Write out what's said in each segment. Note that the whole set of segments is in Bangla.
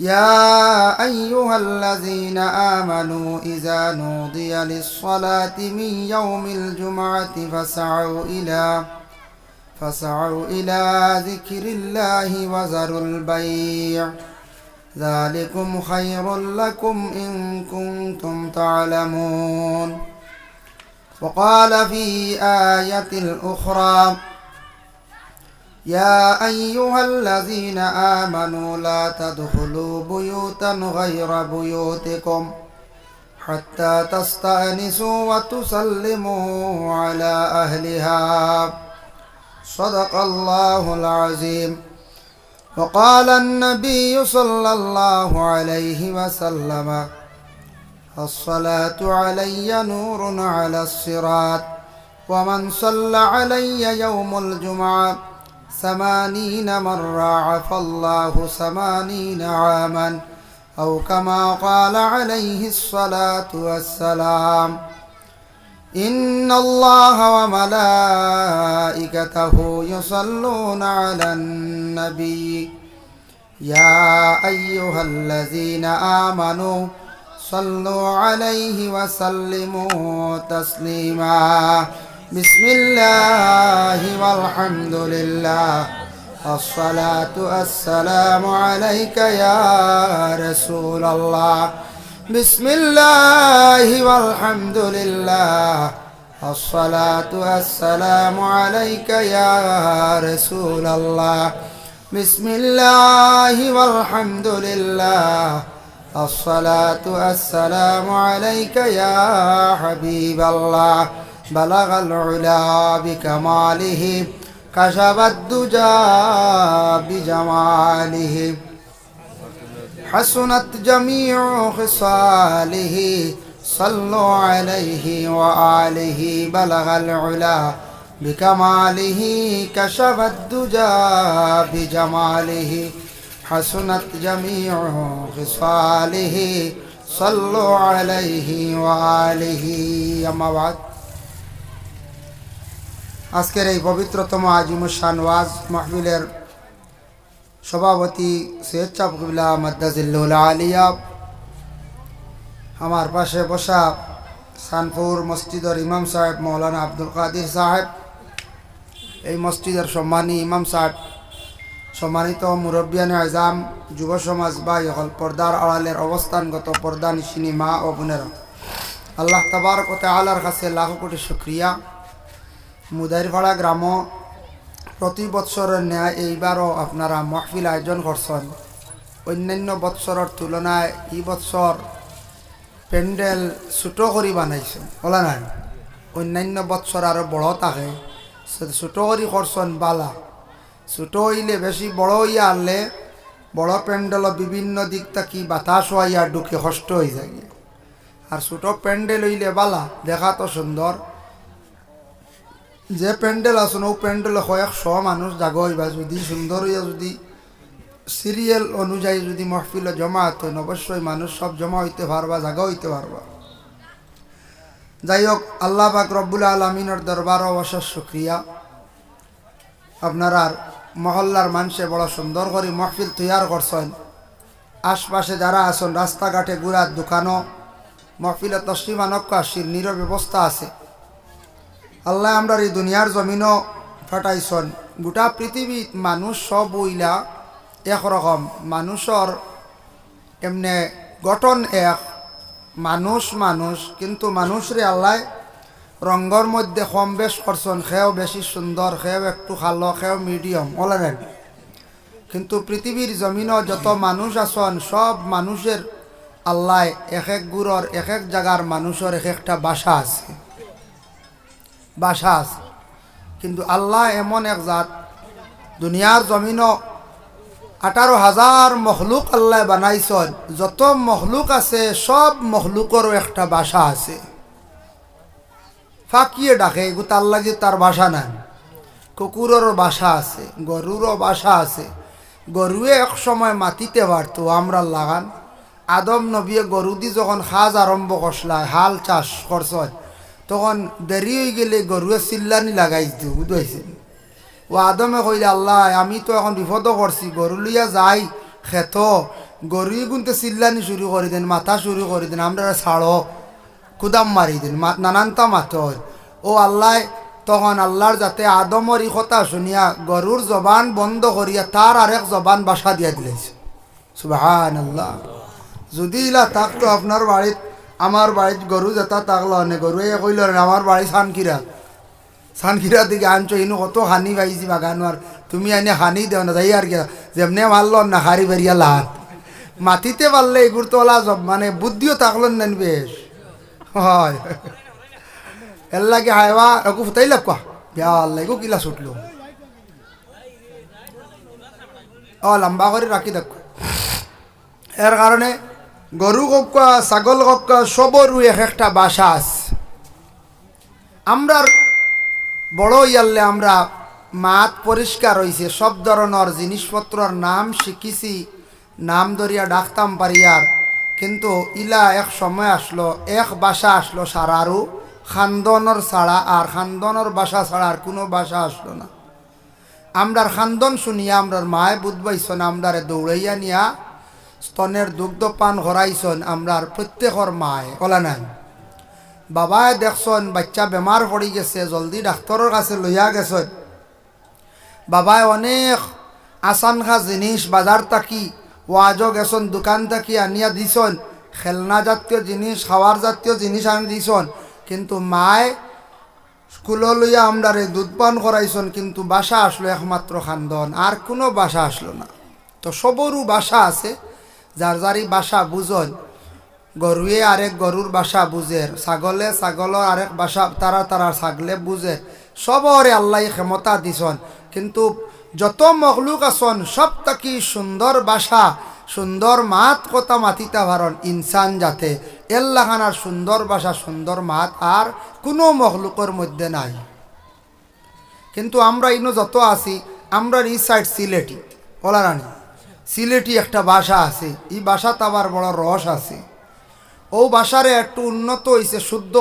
يا أيها الذين آمنوا إذا نودي للصلاة من يوم الجمعة فاسعوا إلى فاسعوا إلى ذكر الله وذروا البيع. ذلكم خير لكم إن كنتم تعلمون. وقال في آية الأخرى يا أيها الذين آمنوا لا تدخلوا بيوتا غير بيوتكم حتى تستأنسوا وتسلموا على أهلها. صدق الله العظيم. وقال النبي صلى الله عليه وسلم الصلاة علي نور على الصراط ومن صلى علي يوم الجمعة ثمانين مرة عفى الله ثمانين عاما أو كما قال عليه الصلاة والسلام. إن الله وملائكته يصلون على النبي. يا أيها الذين آمنوا صلوا عليه وسلموا تسليما. بسم الله والحمد لله. الصلاة والسلام عليك يا رسول الله. بسم الله والحمد لله. الصلاة والسلام عليك يا رسول الله. بسم الله والحمد لله. الصلاة والسلام عليك يا حبيب الله. بلغ العلا بكماله كشف الدجى بجماله. حسنت جميع خصاله صلوا عليه وآله. بلغ العلا بكماله كشف الدجى بجماله. حسنت جميع خصاله صلوا عليه وآله. أما بعد. আজকের এই পবিত্রতম আজিমুসান ওয়াজ মাহবিলের সভাপতি সৈয়দ চাপকুল্লা মাদ্দাজিল্লুল আলিয়া। আমার পাশে বসা সানপুর মসজিদের ইমাম সাহেব মৌলানা আব্দুল কাদির সাহেব। এই মসজিদের সম্মানী ইমাম সাহেব, সম্মানিত মুরব্বিয়ান আজাম, যুব সমাজ বা হল পর্দার আড়ালের অবস্থানগত পর্দা নিশিনী মা ও বোনেরা। আল্লাহ তাবার কতে আলার কাছে লাখ কোটি শুক্রিয়া। মুদাইরপাড়া গ্রাম প্রতি বৎসরের ন্যায় এইবারও আপনারা মহফিল আয়োজন করছেন। অন্যান্য বৎসরের তুলনায় এই বৎসর প্যান্ডেল ছোটো করে বানাইছে বলা নাই। অন্যান্য বৎসর আরও বড় থাকে। ছোটো করে করছেন বালা। ছোটো হইলে বেশি বড় হইয়া আনলে বড় প্যান্ডেল বিভিন্ন দিক থাকি বাতাস হইয়া ঢুকে কষ্ট হয়ে যায়। আর ছোটো প্যান্ডেল হইলে বালা, দেখা তো সুন্দর। যে প্যান্ডেল আছেন ও প্যান্ডেলে কয়েকশ মানুষ জাগ হইবা। যদি সুন্দর হইয়া যদি সিরিয়াল অনুযায়ী যদি মহফিলে জমা হতো অবশ্যই মানুষ সব জমা হইতে পারবা, জাগা হইতে পারবা। যাই হোক, আল্লাহ পাক রব্বুল আলমিনের দরবার অবশ্য শুক্রিয়া। আপনার মহল্লার মানুষে বড় সুন্দর করে মহফিল তৈয়ার করছেন। আশপাশে যারা আছেন, রাস্তাঘাটে গুড়ার দোকানও, মহফিলে তসলিমানক্য আসির নির ব্যবস্থা আছে। আল্লাহ আমরা এই দুনিয়ার জমিনও ফাটাইছন। গোটা পৃথিবীত মানুষ সব বইলা একরকম মানুষের এমনে গঠন এক। মানুষ মানুষ কিন্তু মানুষরে আল্লাহ রঙ্গর মধ্যে কম বেশ করছেন সেও বেশি সুন্দর সেও একটু খালো সেও মিডিয়াম ওলারেন কিন্তু পৃথিবীর জমিনও যত মানুষ আছেন, সব মানুষের আল্লাহ এক এক গুড়র এক এক জায়গার মানুষের এক একটা বাসা আছে। বাসা আছে। কিন্তু আল্লাহ এমন এক জাত, দুনিয়ার জমিনও আঠারো হাজার মখলুক আল্লাহ বানাইছন। যত মখলুক আছে, সব মখলুকরও একটা বাসা আছে। ফাঁকিয়ে ডাকে, এগু তার লাগে তার বাসা নাই। কুকুরেরও বাসা আছে, গরুরও বাসা আছে। গরুয়ে এক সময় মাটিতে পারতো আমরা লাগান। আদম নবিয়ে গরু দি যখন সাজ আরম্ভ করসলায় হাল চাষ করছ। তখন দেরি হয়ে গেলে গরুয়ে চিল্লানি লাগাই দিও বুঝাইছে। ও আদমে কইলে, আল্লাহ, আমি তো এখন বিপদ করছি, গরু লইয়া যাই, খেত। গরুই গুনতে চিল্লানি শুরু করে দেন, মাথা শুরু করে দেন, আমরা ছাড়ো, কুদাম মারি দিন নানানটা মাতর। ও আল্লাহ, তখন আল্লাহর যাতে আদমর ই কথা শুনিয়া গরুর জবান বন্ধ করিয়া তার আরেক জবান বাসা দিয়া দিলেছে। সুবাহান আল্লাহ যদি ইলা থাকতো আপনার বাড়িত আমার বাড়িত গরু যেটা থাকল নে? গরুয়ে কইল আমার বাড়ি সানকিরা সানকিরা দিকে আনছো ইনু কত হানি পাইছি বাগানো আর তুমি আইনে হানি দেও না, যাই আর কি যেমনে মারল না হারি বেরিয়া লাহাত মাটিতে পারলে এগুর তোলা সব মানে বুদ্ধিও থাকল নেন বেশ হয়। এর লাগে হাইবা একু ফুটাই লাগ বিয়া আল্লাহ এগু কিলা ছুটলো অ, লম্বা করে রাখি দেখো এর কারণে গরু কক্কা ছাগল কক্কা সবরু এক একটা বাসা আছে। আমরার বড় ইয়াল্লে আমরা মাত পরিষ্কার হইছে সব ধরনের জিনিসপত্রর নাম শিখিছি নাম ধরিয়া ডাকতাম পারিয়ার কিন্তু ইলা এক সময় আসলো, এক বাসা আসলো সারারু খান্দনের ছাড়া আর খান্দনের বাসা ছাড়া আর কোনো বাসা আসলো না। আমরার খান্দন শুনিয়া আমরার মায় বুধবাইছন আমরারে দৌড়াইয়া নিয়া স্তনের দুগ্ধ পান হরাইছন আমরার প্রত্যেকর মায়, কলা নাই। বাবায় দেখছন বাচ্চা বেমার পড়ি গেছে, জলদি ডাক্তরের কাছে লইয়া গেছেন। বাবায় অনেক আসান খা জিনিস বাজার তাকি ওয়াজও গেছন, দোকান তাকি আনিয়া দিছন, খেলনা জাতীয় জিনিস খাওয়ার জাতীয় জিনিস আনি দিছন। কিন্তু মায় স্কুলে লইয়া আমরারে দুধ পান করাইছন কিন্তু বাসা আসলো একমাত্র খান্দন আর কোনো বাসা আসলো না। তো সবরও বাসা আছে যার যারই বাসা বুঝন গরুয়ে আরেক গরুর বাসা বুঝের ছাগলে ছাগলের আরেক বাসা তারা তারা ছাগলে বুঝে সবরে আল্লাহ ক্ষমতা দিছন। কিন্তু যত মখলুক আছন, সব তাকি সুন্দর বাসা সুন্দর মাত কথা মাতিতা ভারণ ইনসান যাতে এল্লাহানার সুন্দর বাসা সুন্দর মাত আর কোনো মখলুকের মধ্যে নাই। কিন্তু আমরা ইনো যত আছি আমরা এই সাইড সিলেটি কলারানি সিলেটি একটা ভাষা আছে। এই ভাষাত আবার বড় রস আছে। ও ভাষারে একটু উন্নত হয়েছে শুদ্ধ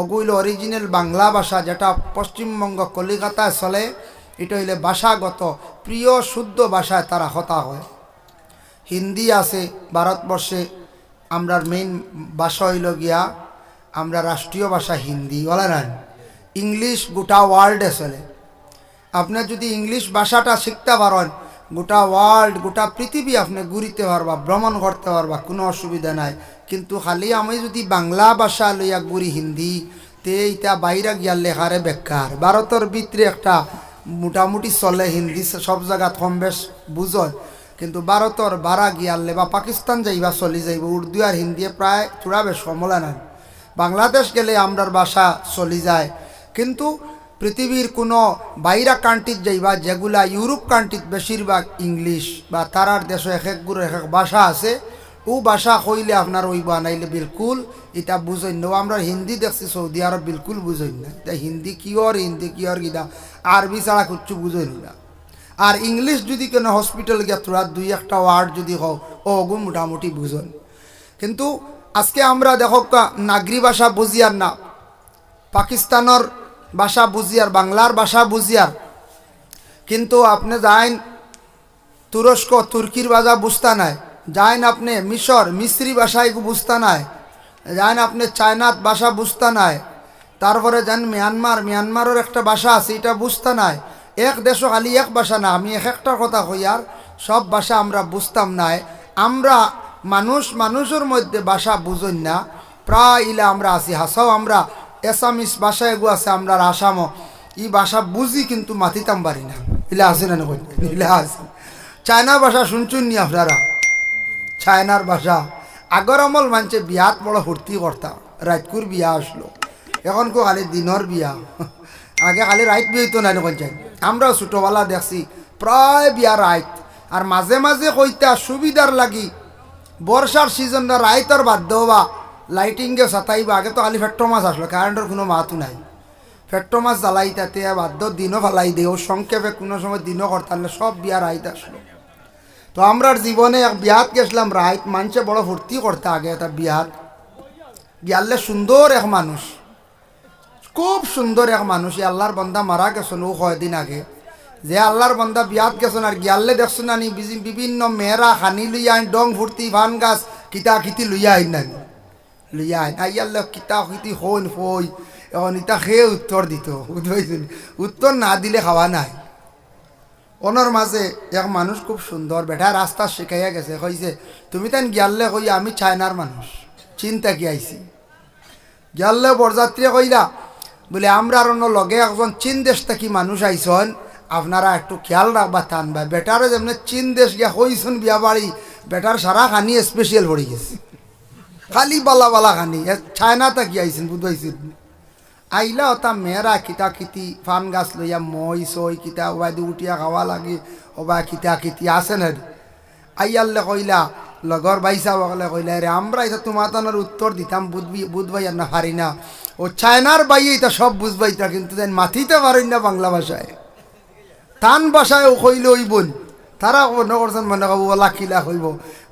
অগুইল অরিজিনাল বাংলা ভাষা, যেটা পশ্চিমবঙ্গ কলিকাতায় চলে। এটা হইলে ভাষাগত, প্রিয়, শুদ্ধ ভাষায় তারা হতা হয় হিন্দি আছে ভারতবর্ষে, আমরার মেইন ভাষা হইল গিয়া, আমরা রাষ্ট্রীয় ভাষা হিন্দি, বলে না ইংলিশ গোটা ওয়ার্ল্ডে চলে। আপনি যদি ইংলিশ ভাষাটা শিখতে পারেন গোটা ওয়ার্ল্ড গোটা পৃথিবী আপনি ঘুরিতে পারবা, ভ্রমণ করতে পারবা, কোনো অসুবিধা নাই। কিন্তু খালি আমি যদি বাংলা ভাষা লইয়া ঘুরি হিন্দি, তে ইটা বাইরে গিয়ার লেখারে বেকার। ভারতের ভিতরে একটা মোটামুটি চলে হিন্দি, সব জায়গাত কম বেশ বুঝয়। কিন্তু ভারতর বারা গিয়ারলে বা পাকিস্তান যাইবা, চলি যাইব, উর্দু আর হিন্দি প্রায় চূড়া বেশ কমলা বাংলাদেশ গেলে আমরার ভাষা চলি যায়। কিন্তু পৃথিবীর কোনো বাইরা কান্ট্রিত যাইবা, যেগুলা ইউরোপ কান্ট্রিত বেশিরভাগ ইংলিশ বা তারার দেশে এক একগুলো এক এক ভাষা আছে, ও ভাষা কইলে আপনার ওই বানাইলে বিলকুল এটা বুঝই না। আমরা হিন্দি দেখছি, সৌদি আরব বিলকুল বুঝই না। তা হিন্দি কিয়র হিন্দি কিয়র গিদা আরবি ছাড়া কিচ্ছু বুঝই না। আর ইংলিশ যদি কেন হসপিটাল গিয়া তোরা দুই একটা ওয়ার্ড যদি হও ও গু মোটামুটি বুঝন। কিন্তু আজকে আমরা দেখো, নাগরি ভাষা বুঝিয়ার না। পাকিস্তানের ভাষা বুঝিয়ার, বাংলার ভাষা বুঝিয়ার। কিন্তু আপনি যাইন তুরস্ক, তুর্কির ভাষা বুঝতা নাই। যাইন আপনি মিশর, মিশ্রি ভাষা এগু বুঝতা নাই। যাইন আপনি চায়নাত ভাষা বুঝতা নাই। তারপরে যান মিয়ানমার, মিয়ানমারের একটা ভাষা আছে, এটা বুঝতা নাই। এক দেশও খালি এক ভাষা না, আমি এক একটা কথা কই আর, সব ভাষা আমরা বুঝতাম নাই। আমরা মানুষ, মানুষের মধ্যে ভাষা বুঝই না। প্রায় ইলা আমরা আছি, হাসাও আমরা এসামিস ভাষা এগু আছে, আমরা আসামও। এই ভাষা বুঝি কিন্তু মাতিতাম পারি না। ইলা আছে না ইলা আছে চায়না ভাষা শুনছুন নি আপনারা? চায়নার ভাষা। আগর আমল মানছে বিয়াত বড় ফুর্তি করতাম রাজকুর বিয়া আসলো। এখন কো খালি দিনের বিয়া। আগে খালি রাইত বিয়ে হইতো না চাই। আমরাও ছোটোবেলা দেখছি, প্রায় বিয়া রাইত। আর মাঝে মাঝে কইতা, সুবিধার লাগি বর্ষার সিজনটা রাইতর বাধ্য দেওয়া। লাইটিংকে সাতাইবা আগে তো খালি ফেট্টো মাছ আসলো কারেন্টের কোনো মাতও নাই। ফেট্টো মাছ জ্বালাই তাতে বাধ্য দিনও ফালাই দেও, সংক্ষেপে কোনো সময় দিনও করতাম না সব বিয়ার আইত আসলো। তো আমরার জীবনে এক বিয়াত গেছিলাম রাইত মানুষে বড় ফুর্তি করতে আগে একটা বিয়াত। গিয়ালে সুন্দর এক মানুষ খুব সুন্দর এক মানুষ আল্লাহর বন্দা মারা গেছেন, ও কয়দিন আগে। যে আল্লাহর বন্দা বিয়াত গেছেন আর গিয়ালে দেখছেন আনি বিভিন্ন মেয়েরা হানি লইয়া ডং ফুর্তি ভান গাছ কিতা খিতি লইয়া আইন নানি লইয়া আইন আইয়াল্লে কিতা খিতি হইন ফই এখন ইতা খেয়ে উত্তর দিত উত্তর না দিলে খাওয়া নাই অনর মাঝে এক মানুষ খুব সুন্দর বেটা রাস্তা শিখাইয়া গেছে কইছে তুমি তাই গিয়ালে কই আমি চায়নার মানুষ চিন্তা কি আইছি গিয়ালে বরযাত্রী কইলা বলে আমরা অন্য লগে একজন চীন দেশ থেকে মানুষ আইসন আপনারা একটু খেয়াল রাখবা থান বা বেটারও যেমন চীন দেশ গিয়া হইছন বিয়া বাড়ি বেটার সারা খানি স্পেশাল পড়ে গেছে খালি বালা বালা খানি। চায়না থাকি আইছেন বুঝবাইছেন আইলা ওটা মেয়েরা কিতা কিতি ফান গাছ লইয়া মই সই কিতা ওবাদি উঠিয়া খাওয়া লাগে ওবা কিতা কিতি আছে না আইয়াল্লে কইলা লগর বাইসা বকলে কইলা রে আমরা এটা তোমার তানোর উত্তর দিতাম বুধবি বুধবাই আর না পারি না। ও চায়নার বাই এটা সব বুঝবাইতা কিন্তু তাই মাথিতে পারেন না বাংলা ভাষায়। টান ভাষায় ও কইলে ওই বোন। তারা করছেন মনে করব ওলা কিলা কইব।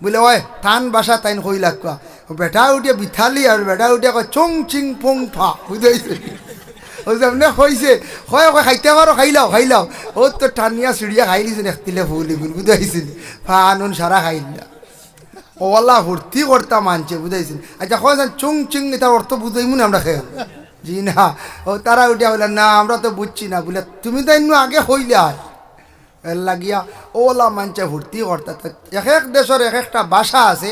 বলে ওই টান ভাষা তাইন কইলা ও বেটা উঠিয়া বিঠালি আর বেটা উঠিয়া কয়, চং, চিং, পং, ফা। বুঝাইছে ও যেমনে কইছে কয় খাইতে পারো খাইলাও খাইলাও ও তো টানিয়া চিড়িয়া খাই দিছেন একতিলে ফুলি বুল বুঝাইছিল ফানুন সারা খাইলা ওলা ভর্তি করতাম মানছে বুঝাইছেন আচ্ছা কয়েছেন চুং, চিং, এটা অর্থ বুঝাইমু না আমরা খেয়ে জি না ও তারা উঠিয়া বলে, না, আমরা তো বুঝছি না। বলে, তুমি তো ইন্নু আগে হইলে লাগিয়া ওলা মানছে ভর্তি করতে এক এক দেশের এক একটা ভাষা আছে।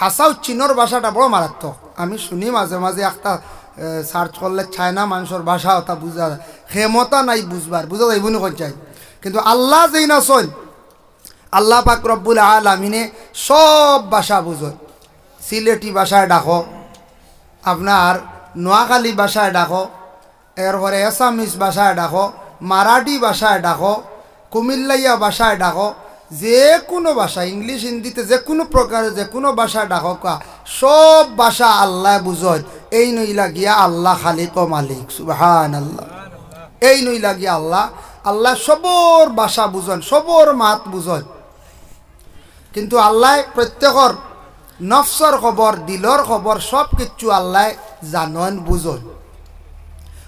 হাসাও চীনের ভাষাটা বড় মারাত্মক আমি শুনি মাঝে মাঝে একটা সার্চ করলে চায়না মানুষের ভাষা ওটা বুঝা ক্ষমতা নাই বুঝবার বুঝা যাইব নি চাই কিন্তু আল্লাহ যেই না চল আল্লাহ পাক রব্বুল আলমিনে সব ভাষা বুঝো সিলেটি ভাষায় ডাকো আপনার নোয়াখালী ভাষায় ডাকো, এরপরে এসামিস ভাষায় ডাকো মারাঠি ভাষায় ডাকো, কুমিল্লাইয়া ভাষায় ডাকো যে কোনো ভাষা, ইংলিশ, হিন্দিতে যে কোনো প্রকারে যে কোনো ভাষা ডাকো সব ভাষা আল্লাহ বুঝয়। এই নইলা গিয়া আল্লাহ খালিক ও মালিক সুবহান আল্লাহ এই নইলা গিয়া আল্লাহ আল্লাহ সবর ভাষা বুঝন সবর মাত বুঝন কিন্তু আল্লাহ প্রত্যেকর নফসর খবর দিলর খবর সব কিছু আল্লাহ জানন বুঝন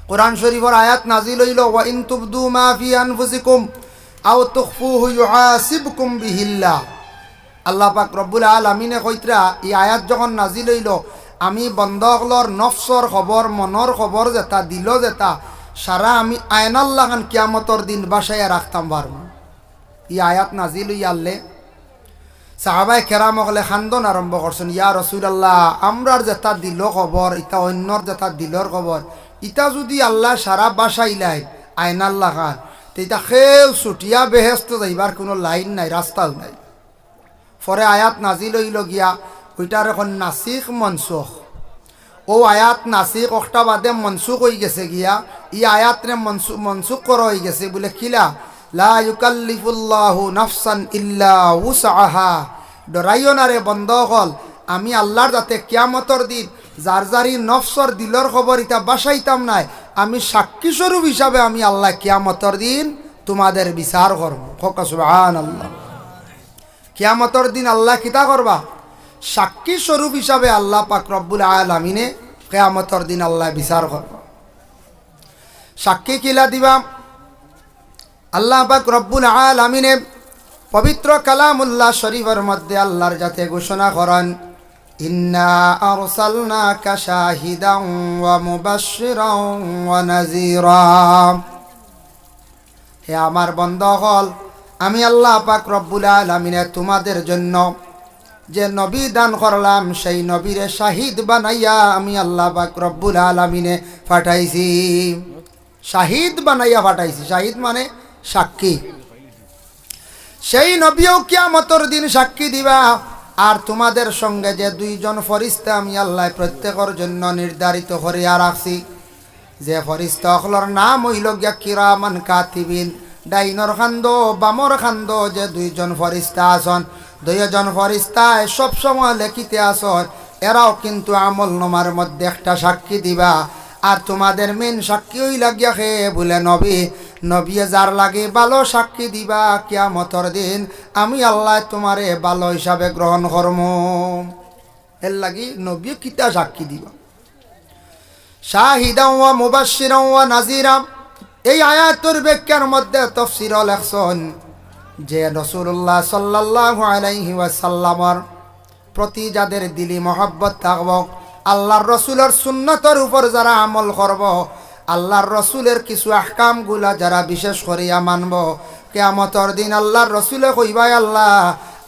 কোরআন শরীফর আয়াত নাজিল হইল, ওয়া ইন তুবদু মা ফি আও তুখফুহু ইউহাসিবকুম বিহিল্লাহ আল্লাহ পাক রব্বুল আলামিনে কইতরা এই আয়াত যখন নাজিল হইল, আমি বন্ধকলর নফসর খবর মনর খবর যেটা, দিল যেটা সারা আমি আয়নাল্লাহ খান কিয়ামতর দিন বাসায় রাখতাম পারব এই আয়াত নাজিল হইয়ালে সাহাবাই কেরাম হলে খান্দন আরম্ভ করছেন ইয়া রসুল আল্লাহ আমরার যেটা দিল খবর ইটা অন্যর যেটা দিলর খবর ইটা যদি আল্লাহ সারা বাসাইলাই আইন আল্লাহ খান তেইটা খেল ছুটিয়া বেহেস্ত যাইবার কোনো লাইন নাই রাস্তাও নাই। পরে আয়াত নাজিল হইল গিয়া ওইটার এখন নাসিক মনসুখ ও আয়াত নাসিক একটা বাদে মনসুখ হয়ে গেছে গিয়া, ই আয়াতরে মনসু মনসুখ করা হয়ে গেছে বলে কিলা লা ইউকাল্লিফুল্লাহু নাফসান ইল্লা উসআহা ডরাইও না রে বন্ধ হল, আমি আল্লাহর যাতে কিয়ামতর দিন যার যারি নফসর দিলর খবর ইটা বাসাইতাম নাই আমি সাক্ষী স্বরূপ হিসাবে আমি আল্লাহ কিয়ামতর দিন তোমাদের বিচার করব। সুবহান আল্লাহ কিয়ামতর দিন আল্লাহ কিতা করবা? সাক্ষী স্বরূপ হিসাবে আল্লাহ পাক রব্বুল আলামিনে কেয়ামতর দিন আল্লাহ বিচার করবা। সাক্ষী কিলা দিবা? আল্লাহ পাক রব্বুল আলামিনে পবিত্র কালামুল্লাহ শরীফের মধ্যে আল্লাহর যাতে ঘোষণা করেন হে আমার বন্ধ হল আমি আল্লাহ পাক রব্বুল আলামিনে তোমাদের জন্য যে নবী দান করলাম, সেই নবীরে শাহিদ বানাইয়া আমি আল্লাহ পাক রব্বুল আলামিনে পাঠাইছি। শাহিদ বানাইয়া ফাটাইছি শাহিদ মানে সাক্ষী। সেই নবীও কিয়ামতর দিন সাক্ষী দিবা। আর তোমাদের সঙ্গে যে দুইজন ফরিস্তা আমি আল্লাহ প্রত্যেকের জন্য নির্ধারিত করিয়া রাখছি। যে ফরিস্তা অকলর নাম হইল গিয়া কিরামান কাতিবিন। ডাইনর খান্দ, বামর খান্দ, যে দুইজন ফরিস্তা আসন দুইজন ফরিস্তায় সবসময় লেখিতে আসন এরাও কিন্তু আমল নমার মধ্যে একটা সাক্ষী দিবা। আর তোমাদের মেন সাক্ষী হই লাগিয়া খে বলে নবী। নবিয়ে যার লাগে ভালো সাক্ষী দিবা কিয়া কিয়ামতর দিন আমি আল্লাহ তোমারে ভালো হিসাবে গ্রহণ করম। এর লাগি নবী কিতা সাক্ষী দিবা? শাহিদাও ওয়া মুবাশশিরাও ওয়া নাজিরা এই আয়াতুর ব্যাখ্যার মধ্যে তফসির লেখছেন যে রসুল্লাহ সাল্লাল্লাহু আলাইহি ওয়াসাল্লামর প্রতি যাদের দিলি মহব্বত থাকব আল্লাহর রসুলের সুন্নতর উপর যারা আমল করব, আল্লাহর রসুলের কিছু আহকামগুলা যারা বিশেষ করিয়া মানব, কেয়ামতর দিন আল্লাহর রসুলে কইবাই আল্লাহ,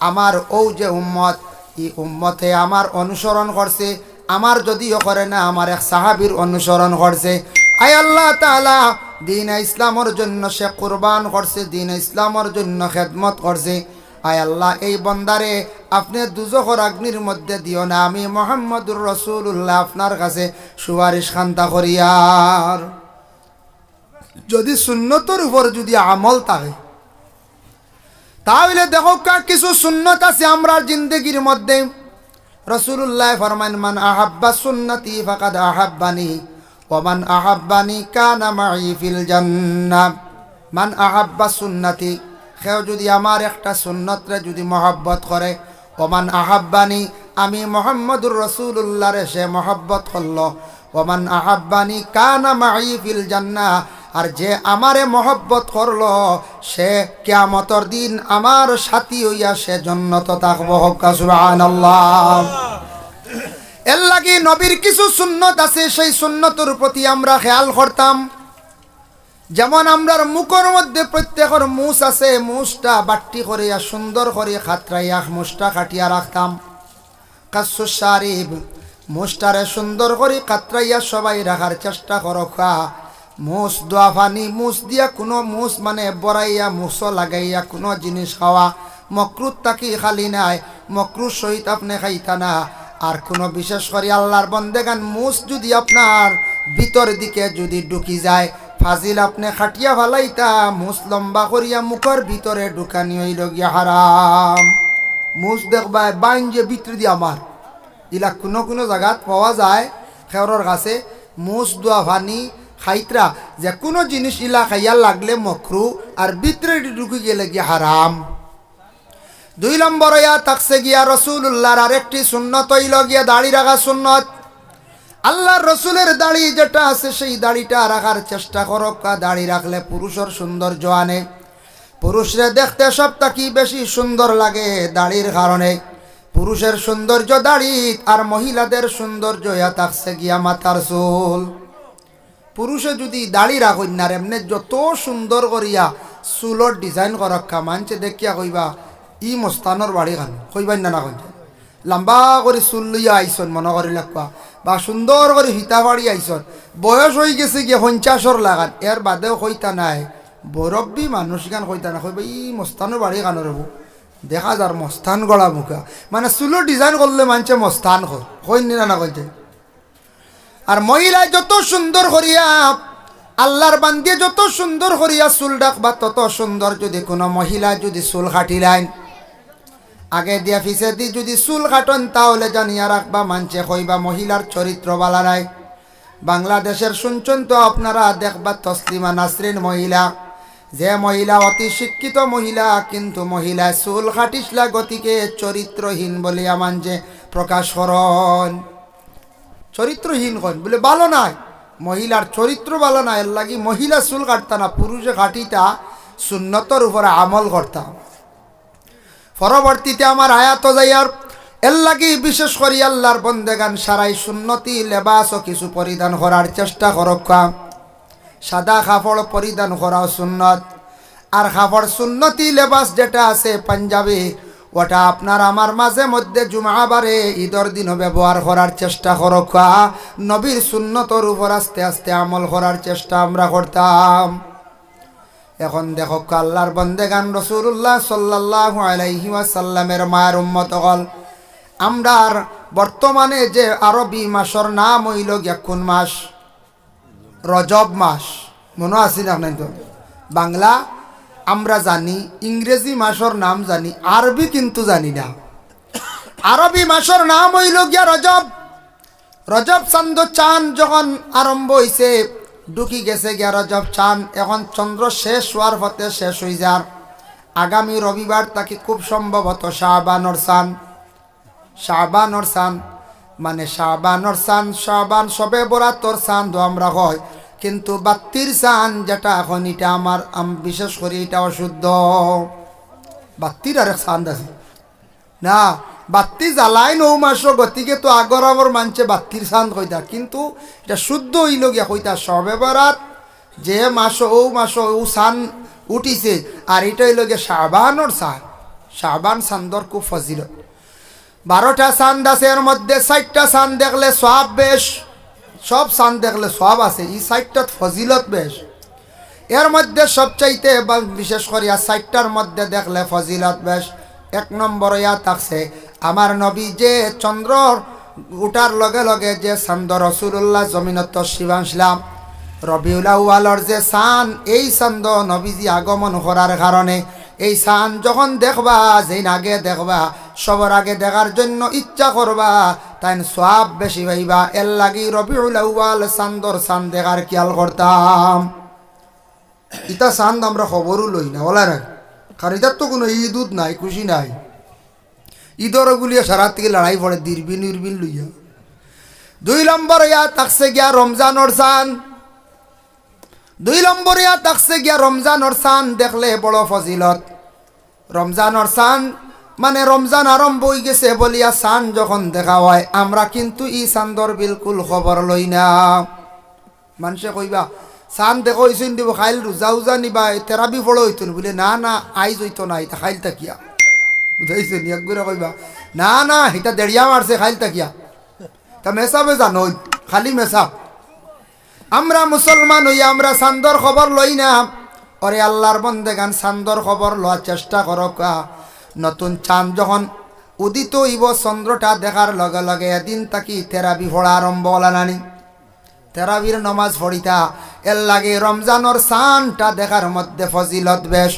আমার ও যে উম্মত, ই উম্মতে আমার অনুসরণ করছে, আমার যদিও করে না, আমার এক সাহাবির অনুসরণ করছে। আয় আল্লাহ তাআলা, দিন ইসলামর জন্য সে কুরবান করছে, দিন ইসলামর জন্য খেদমত করছে। আয় আল্লাহ, এই বন্দারে আপনি দুজখর অগ্নির মধ্যে দিও না, আমি মোহাম্মদুর রসুল্লাহ আপনার কাছে সুপারিশ খান্তা করিয়ার যদি সুন্নতর উপর যদি আমল থাকে, তাহলে দেখো কা কিছু সুন্নত আছে আমরা জিন্দগির মধ্যে। রসুল্লাহ ফরমান মান আহাব্বা সুন্নতি ফাকাদ আহাব্বানি ওমান আহাব্বানি কানা মাই ফিল জান্নাহ। মান আহাব্বা সুন্নতি সেও যদি আমার একটা সুন্নতরে যদি মহব্বত করে, ওমান আহাব্বানি, আমি মোহাম্মদুর রসুল্লাহরে সে মহব্বত করল। ওমান আহাব্বানি কানা মাই ফিল জান্নাহ, আর যে আমারে মহব্বত করল, সে কেয়ামতর দিন আমার সাথী হইয়া সে জন্নত থাকব সুবহানাল্লাহ। এর লাগি নবীর কিছু সুন্নত আছে, সেই সুন্নতর প্রতি আমরা খেয়াল করতাম। যেমন আমরার মুখর মধ্যে প্রত্যেকের মুস আছে, মুসটা বাট্টি করিয়া, সুন্দর করে খাতরাইয়া, মুসটা কাটিয়া রাখতাম। কাসু শারিব, মুসটারে সুন্দর করে কাতরাইয়া সবাই রাখার চেষ্টা করো খা। মুস দোয়া ফানি, মুস দিয়া কোনো মুস মানে বড়াইয়া মুসো লাগাইয়া কোনো জিনিস খাওয়া। মকরুত তাকি খালি নাই, মকরুর সহিত আপনি খাইতা না। আর কোনো বিশেষ করে আল্লাহর বন্দেগান, মুস যদি আপনার ভিতর দিকে যদি ঢুকি যায় ফাজিল আপনি খাটিয়া ফালাইতা মুস লম্বা করিয়া মুখর ভিতরে ঢুকানি হইল গিয়া হারাম মুস দেখবা, বাইন যে ভিতরে দিয়ে আমার ইলা কোনো কোনো জায়গাত পাওয়া যায় খেওরের কাছে মুস দোয়া ভানি খাইতরা যে কোনো জিনিস ইলা খাইয়া লাগলে মখরু আর ভিতরে ঢুকে গেলে গিয়া হারাম দুই নম্বর ইয়া থাকছে গিয়া রসুল্লাহর আরেকটি সুন্নত হইল গিয়া দাড়ি রাখা সুন্নত। আল্লাহর রসুলের দাড়ি যেটা আছে সেই দাড়িটা রাখার চেষ্টা করো। কা দাড়ি রাখলে পুরুষের সৌন্দর্য আনে। পুরুষরে দেখতে সবটা কি বেশি সুন্দর লাগে দাড়ির কারণে। পুরুষের সৌন্দর্য দাড়ি আর মহিলাদের সৌন্দর্য ইয়া থাকছে গিয়া মাথার চুল। পুরুষে যদি দাড়ি রাখুন না এমনি যত সুন্দর করিয়া চুলর ডিজাইন করক্ষা মানছে দেখিয়া কইবা, ই মস্তানোর বাড়ি খান, কইবাই না না কইছে। লম্বা করে চুল লইয়া আইসন মনে করি লাগবা বা সুন্দর করে হিতা বাড়ি আইসন বয়স হয়ে গেছে গিয়ে পঞ্চাশর লাগান। এর বাদেও কইতা নাই। বরব্বী মানুষ গান কইতা না কইবা, ই মস্তানোর বাড়ি খানো রব দেখা যার মস্তান গড়া মুখা। মানে চুলোর ডিজাইন করলে মানছে মস্তান কর কই না না কইছে আর মহিলা যত সুন্দর করিয়া আল্লাহর বান্দিয়ে যত সুন্দর করিয়া চুল ডাকবা তত সুন্দর যদি কোনো মহিলা যদি চুল কাটিলাইন আগে দিয়া ফিসে দি, যদি চুল কাটন, তাহলে জানিয়া রাখবা মানছে কইবা মহিলার চরিত্র নাই বাংলাদেশের শুনছেন তো আপনারা, দেখবা তসলিমা নাসরিন মহিলা। যে মহিলা অতি শিক্ষিত মহিলা, কিন্তু মহিলা চুল কাটিসলা গতিকে চরিত্রহীন বলিয়া মানছে প্রকাশ করন চরিত্রহীন হন বলে ভালো নাই। মহিলার চরিত্র ভালো নাই লাগি মহিলা চুল কাটতা না পুরুষে কাটিতা, সুন্নতর উপরে আমল করতাম। পরবর্তীতে আমার আয়াত যাইয়ার এর বিশেষ করি আল্লাহর বন্দেগান সারাই সুন্নতি লেবাসও কিছু পরিধান করার চেষ্টা করক্কা সাদা কাপড় পরিধান করাও সুন্নত। আর কাপড় সুন্নতি, লেবাস যেটা আছে পাঞ্জাবি, ওটা আপনার আমার মাঝে মধ্যে জুমাবারে ঈদর দিনও ব্যবহার করার চেষ্টা করক্কা নবীর সুন্নতর উপর আস্তে আস্তে আমল করার চেষ্টা আমরা করতাম। এখন দেখো আল্লাহর বন্দেগান রসুল্লাহ সাল্লাহ আলাইহি ওয়াসাল্লামের মায়ের উম্মত হল। আমরার বর্তমানে যে আরবি মাসর নাম হইল গিয়া কোন মাস? রজব মাস। মনে আছে না আপনার তো? বাংলা আমরা জানি, ইংরেজি মাসর নাম জানি, আরবি কিন্তু জানি না। আরবি মাসর নাম হইল গিয়া রজব। রজব চান্দ চান যখন আরম্ভ হইছে ঢুকি গেছে গিয়া রজব চান। এখন চন্দ্র শেষ হওয়ার পথে শেষ হয়ে যার আগামী রবিবার তাকে খুব সম্ভবত শাহবানর চান। শাহবানর চান। মানে শাহবানর চান শাহবান সবে বরাতর চান তো আমরা হয় কিন্তু বাত্তির চান যেটা এখন এটা আমার বিশেষ করে এটা অশুদ্ধ। বাত্তির আরেক চান্দ আছে। না বাত্তি জ্বালাই নৌ মাস গতিকে তো আগর আমার মানছে বাত্তির চান কইতা। কিন্তু এটা শুদ্ধ হইল গিয়া কইতা সবে বরাত যে মাস ও মাস ও চান উঠিছে আর এটা হইল গিয়া শাহবানর চান শাহবান চান্দর খুব ফজিলত। বারোটা চান্দ আছে এর মধ্যে ষাটটা চান্দ দেখলে সব বেশ। সব চান্দ দেখলে সব আছে এই ষাটটাত ফজিলত বেশ। এর মধ্যে সবচাইতে বিশেষ করিয়া ষাটটার মধ্যে দেখলে ফজিলত বেশ। এক নম্বর ইয়া থাকছে আমার নবী যে চন্দ্র উঠার লগে লগে যে চান্দ রসুল্লাহ জমিনত শিবাংশলাম রবিউল আউয়ালর যে সান এই চান্দ নবীজি আগমন করার কারণে এই সান যখন দেখবা যেই আগে দেখবা সবার আগে দেখার জন্য ইচ্ছা করবা তাই সব বেশি পাইবা এর লাগি রবিউল আউয়াল চান্দর সান দেখার খেয়াল করতাম ইতা চান্দ আমরা খবরও লই না বলা রাখ কারণ ইটার তো কোনো ঈদ নাই, খুশি নাই। ঈদর গুলিয়া সারা থেকে লড়াই পড়ে, দীর্বিন উর্বিন লইয়া। দুই নম্বর ইয়া তাকছে গিয়া রমজানর চান দুই নম্বর ইয়া তাকছে গিয়া রমজানর চান দেখলে বড় ফজিলত। রমজানর চান মানে রমজান আরম্ভ হয়ে গেছে বলিয়া চান যখন দেখা হয়, আমরা কিন্তু ই চান্দর বিলকুল খবর লই না। মানুষে কইবা চান দেখো হইছেন দিব, খাইল রোজা উজা নিবা তেরাবি ফলো হইতো না বলে, না না, আইজ হইতো না এটা খাইল তাকিয়া বুঝাইছেন একগুড়ে কইবা, না না এটা দেড়িয়া মারছে, খাইল তাকিয়া তা মেসা বেজা নই, খালি মেসা আমরা মুসলমান হইয়া আমরা চান্দর খবর লই না ওরে আল্লাহর বন্দে গান চান্দর খবর লওয়ার চেষ্টা করক নতুন চাঁদ যখন উদিত হইব চন্দ্রটা দেখার লগে লগে এদিন তাকি থেরাপি পড়া আরম্ভ হলা নানি। তেরাবির নমাজ পড়িতা এর লাগে রমজানোর সানটা দেখার মধ্যে ফজিলত বেশ।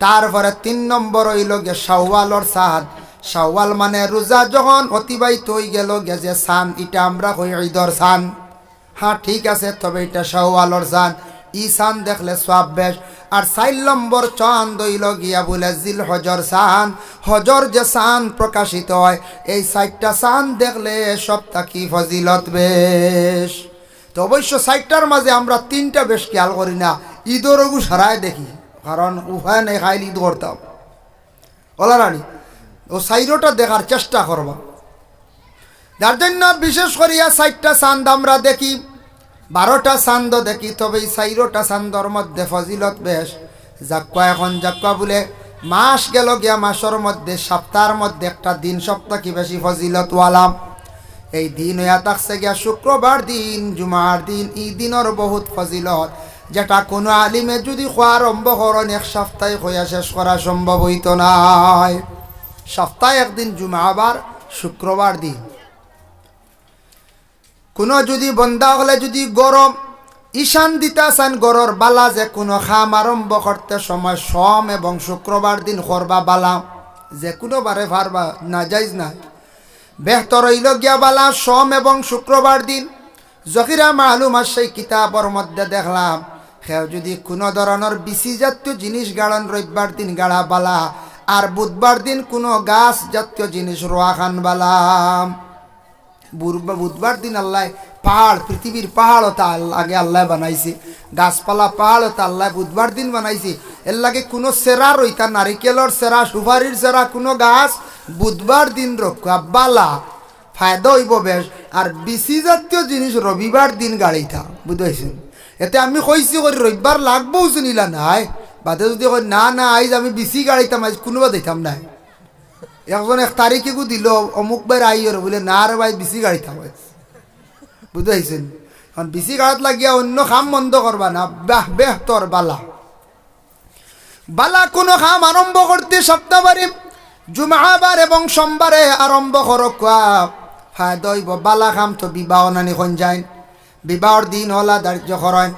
তারপরে তিন নম্বর হইল গে শাওয়ালর সাদ শাওয়াল মানে রোজা যখন অতিবাহিত হয়ে গেল গে যে সান, এটা আমরা কই ঈদর সান। হ্যাঁ ঠিক আছে, তবে এটা শাওয়ালর সান। ই সান দেখলে সব বেশ। আর চার নম্বর চাঁদ হইল গিয়া বলে জিল হজর সান। হজর যে সান প্রকাশিত হয়, এই চারটা সান দেখলে সব তাকি ফজিলত বেশ। তো অবশ্য সাইটটার মাঝে আমরা তিনটা বেশ খেয়াল করি না। ঈদর ওগু সারায় দেখি। কারণ উভয় নেই খাইল ঈদ করতাম। ওলা রানী, ও সাইরোটা দেখার চেষ্টা করবা যার জন্য বিশেষ করিয়া সাইটটা চান্দ আমরা দেখি বারোটা চান্দ দেখি, তবে এই সাইরোটা চান্দর মধ্যে ফজিলত বেশ জাক্কা এখন জাক্কা বলে, মাস গেল গিয়া মাসের মধ্যে সপ্তাহের মধ্যে একটা দিন সপ্তাহ কি বেশি ফজিলত ওয়ালাম। এই দিন হইয়া থাকছে গিয়া শুক্রবার দিন জুমার দিন, এই দিনের বহুত ফজিলত। যেটা কোনো আলিমে যদি খোয়া আরম্ভ করেন এক সপ্তাহে হইয়া শেষ করা সম্ভব হইত নাই সপ্তাহে একদিন জুমা আবার শুক্রবার দিন। কোনো যদি বন্ধা হলে যদি গরম, ঈশান দিতা চান গরর বালা যে কোনো খাম আরম্ভ করতে সময় সম এবং শুক্রবার দিন করবা বালা। যে কোনো বারে ভারবা না যাইজ না। বেহতর হইল গিয়া বালা সোম এবং শুক্রবার দিন। জকিরা মালুম আর সেই কিতাবর মধ্যে দেখলাম সেও যদি কোনো ধরনের জাতীয় জিনিস গাড়ন রবিবার দিন গাড়া বালা, আর বুধবার দিন কোনো গাছ জাতীয় জিনিস রোয়া খান বুর- বুধবার দিন আল্লাহ পাহাড়, পৃথিবীর পাহাড়ও তা আগে আল্লাহ বানাইছে। গাছপালা পাহাড়ও তা আল্লাহ বুধবার দিন বানাইছে। এর লাগে কোনো সেরা রইতা, নারিকেলর সেরা, সুপারির সেরা কোনো গাছ বুধবার দিন রক্ষা বালা। ফায়দা হইব বেশ, আর বেশি জাতীয় জিনিস রবিবার দিন গাড়িটা বুঝাইছেন এতে আমি কইছি করি, রবিবার লাগবো শুনিলা নাই। বাদে যদি কই না না, আইজ আমি বেশি গাড়িতাম আইজ কোনোবা দিতাম নাই। একজন এক তারিখে গু দিল, অমুক বার আই আর বলে, না রে ভাই বেশি গাড়ি থামাই বুঝতে পাইছেন এখন বেশি গাড়াত লাগিয়া অন্য কাম বন্ধ করবা না, বাহ বেহতর বালা। বালা কোনো কাম আরম্ভ করতে সপ্তাহবারে জুমাবার এবং সোমবারে আরম্ভ করক ফায়দা বালা কাম তো বিবাহ নানি খন যায়। বিবাহর দিন হলা দার্য করেন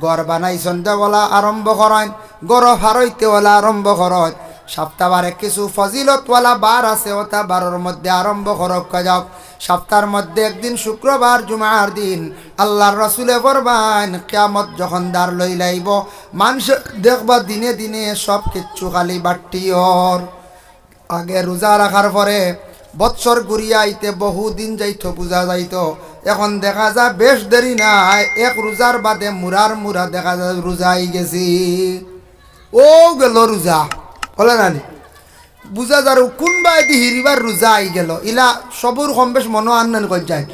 গড় বানাই সন্ধ্যাবেলা আরম্ভ করেন গড় হারইতে হলা আরম্ভ করেন সপ্তাহবারে কিছু ফজিলতওয়ালা বার আছে ওটা বারোর মধ্যে আরম্ভ করক যাও সপ্তাহের মধ্যে একদিন শুক্রবার জুমার দিন। আল্লাহর রসুলে বরবান কেয়ামত যখন দাঁড় লই লাইব মানুষ দেখবা দিনে দিনে সব কিচ্ছু খালি বাট্টিয়র আগে রোজা রাখার পরে বৎসর ঘুরিয়া আইতে বহুদিন যাইতো পূজা যাইতো। এখন দেখা যা বেশ দেরি নাই। এক রোজার বাদে মুরার মুরা দেখা যায় রোজা আই গেছি। ও গেল রোজা বলে নানি বুঝা যার কোনবা এদি হিরিবার রোজা আই গেল। ইলা সবুর কম বেশ মনো আনন্দ কর যায়।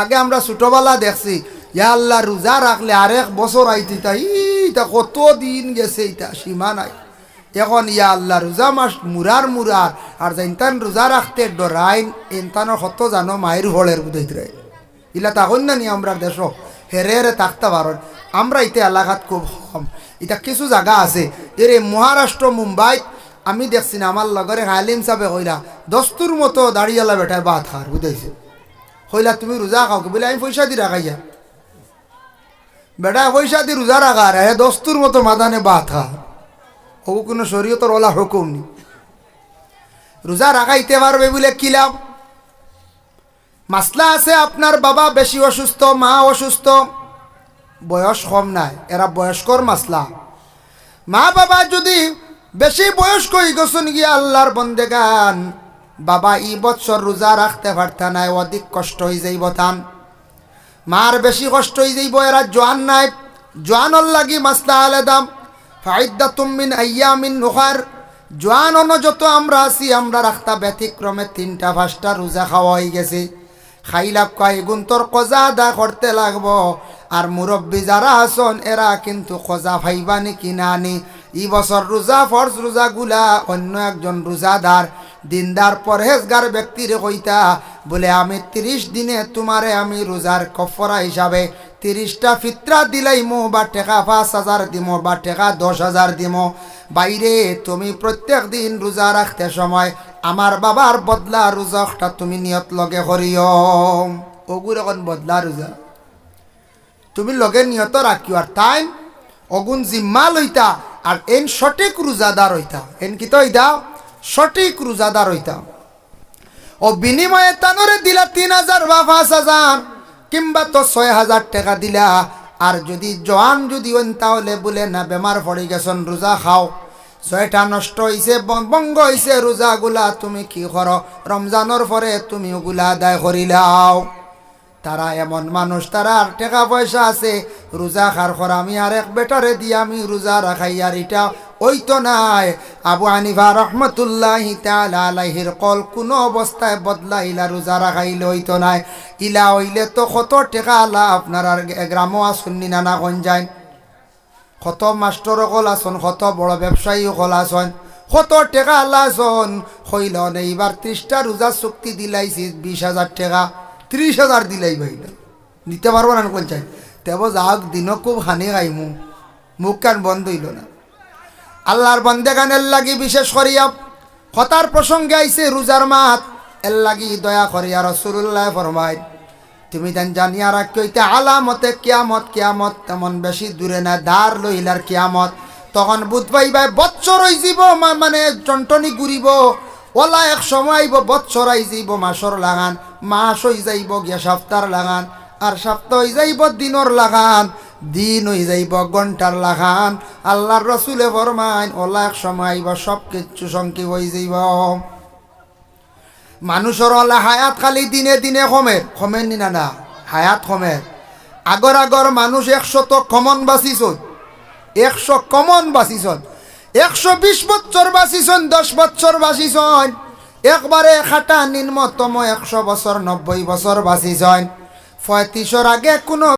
আগে আমরা ছোটবেলা দেখছি, ইয়া আল্লাহ রোজা রাখলে আরেক বছর আইতে তা ইটা কত দিন গেছে ইটা সীমা নাই। এখন ইয়া আল্লাহ রোজা মাস মুরার মুরার, আর যে ইনতান রোজা রাখতে ডরাইন ইনতানোর কত জানো মায়ের হলের বুঝাইতে ইলা তখন না নি আমরা দেশ। হেরে হেরে থাকতে পারেন আমরা ইতে এলাকাত খুব কম এটা কিছু জায়গা আছে। এর মহারাষ্ট্র মুম্বাই আমি দেখছি না, আমার লগরে হালিম সাহেবে কইলা দস্তুর মতো দাঁড়িয়েলা বেটায় বাদ খার বুঝাইছে কইলা তুমি রোজা খাও বলে, আমি পয়সা দি রাখাইয়া বেটা পয়সা দি রোজা রাখা হে দস্তুর মতো মাদানে বাদ খা। ও কোনো শরীয়তর ওলা হুকুম নি। রোজা রাখাইতে পারবে বলে, কি লাভ? মাসলা আছে, আপনার বাবা বেশি অসুস্থ, মা অসুস্থ। বয়স কম নাই, এরা বয়স্কর মাসলা। মা বাবা যদি বেশি বয়স্ক গেছেন গিয়ে আল্লাহর বন্দেগান বাবা ই বৎসর রোজা রাখতে পারতা নাই, অধিক কষ্ট হয়ে যাইব তান। মার বেশি কষ্ট হয়ে যাইব, এরা জোয়ান নাই। জোয়ানর লাগি মাসলা আলাদাম ফাইদা তুমিন আইয়ামিন নুখার। জোয়ান যত আমরা আছি, আমরা রাখতা ব্যতিক্রমে তিনটা পাঁচটা রোজা খাওয়া হয়ে গেছে। খাইলাপ কয় গুণ তোর কজা দা করতে লাগব। আর মুরব্বী যারা আসন এরা কিন্তু কজা ফাইবা নাকি না নি ই বছর রোজা ফর্স রোজা গুলা অন্য একজন রোজাদার দিনদার পরহেজগার ব্যক্তির কইতা বলে আমি তিরিশ দিনে তোমারে আমি রোজার কফরা হিসাবে তিরিশটা ফিতরা দিলাইমো বা টেকা পাঁচ হাজার দিমো বা টেকা দশ হাজার দিমো। বাইরে তুমি প্রত্যেক দিন রোজা রাখতে সময় আমার বাবার বদলা রোজাটা তুমি নিয়ত লগে করিও। ওগুর এখন বদলা রোজা? তুমি লগে নিয়ত রাখিও আর তাই অগুন জিম্মা লইতা আর এন সঠিক রোজাদার হইতা। এন কি তো হইতা সঠিক রোজাদার হইতা ও বিনিময়ে তানরে দিলা তিন হাজার বা পাঁচ হাজার, কিংবা তো ছয় হাজার টাকা দিলা। আর যদি জোয়ান যদি হইন, তাহলে বলে, না, বেমার পড়ে গেছন, রোজা খাও। ছয়টা নষ্ট হইছে বঙ্গ হইছে রোজাগুলা, তুমি কি করো? রমজানোর পরে তুমি ওগুলা আদায় করিলাও তারা এমন মানুষ, তারা আর টাকা পয়সা আছে। রোজা খার খর আমি আর এক বেটারে দিয়ে আমি রোজা রাখাই, আর এটা ওই তো নাই। আবু হানিফা রহমতুল্লাহ আলাইহির কল কোনো অবস্থায় বদলা ইলা রোজা রাখাইলে হইতো নাই। ইলা হইলে তো কত টেকা আলা আপনার আর গ্রামও আসুন নানা গঞ্জাইন কত মাস্টর কল আসন, কত বড় ব্যবসায়ী কল আসন। কত টেকা আল্লাহ আসন। হইল এইবার ত্রিশটা রোজা চুক্তি দিলাইছি, বিশ হাজার টাকা। ত্রিশ হাজার দিলাই ভাইলা নিতে পারব না কোন চাই তেব যাক দিনও খুব হানি গাইমু মুখ কান বন্ধ হইল না। আল্লাহর বন্দে গানের লাগি বিশেষ করিয়া হতার প্রসঙ্গে আইছে রোজার মাত, এর লাগি দয়া করিয়া রসুল্লাহ ফরমায়, তুমি দেন জানিয়া রাখিতে আলামতে কিয়ামত কিয়ামত তেমন বেশি দূরে না, দার লইলার কিয়ামত। তখন বুধ পাইবাই বৎসর হয়ে যাব মানে টনটনি ঘুরিব, ওলা এক সময় আইব, বৎসর যাইব মাসর লাগান, মাস হয়ে যাইব গিয়া সপ্তাহ লাগান, আর সপ্তাহ হয়ে যাইব দিনর লাগান। দিন হয়ে যাইব ঘণ্টার লাগান। আল্লাহর রসুলে ফরমাইন ওলা এক সময় আইব সব কিছু সংক্ষেপ হয়ে যাইব। মানুষের হলে হায়াত খালি দিনে দিনে কমে। কমেন নি না না হায়াত কমে। আগর আগর মানুষ একশো তো কমন বাঁচিছন। একশো কমন বাঁচিছন। একশো বিশ বছর বাঁচিছন, দশ বছর বাঁচিছন। একবারে খাটা নিম্নতম একশো বছর, নব্বই বছর বাঁচিছন। পঁয়ত্রিশর আগে কোনো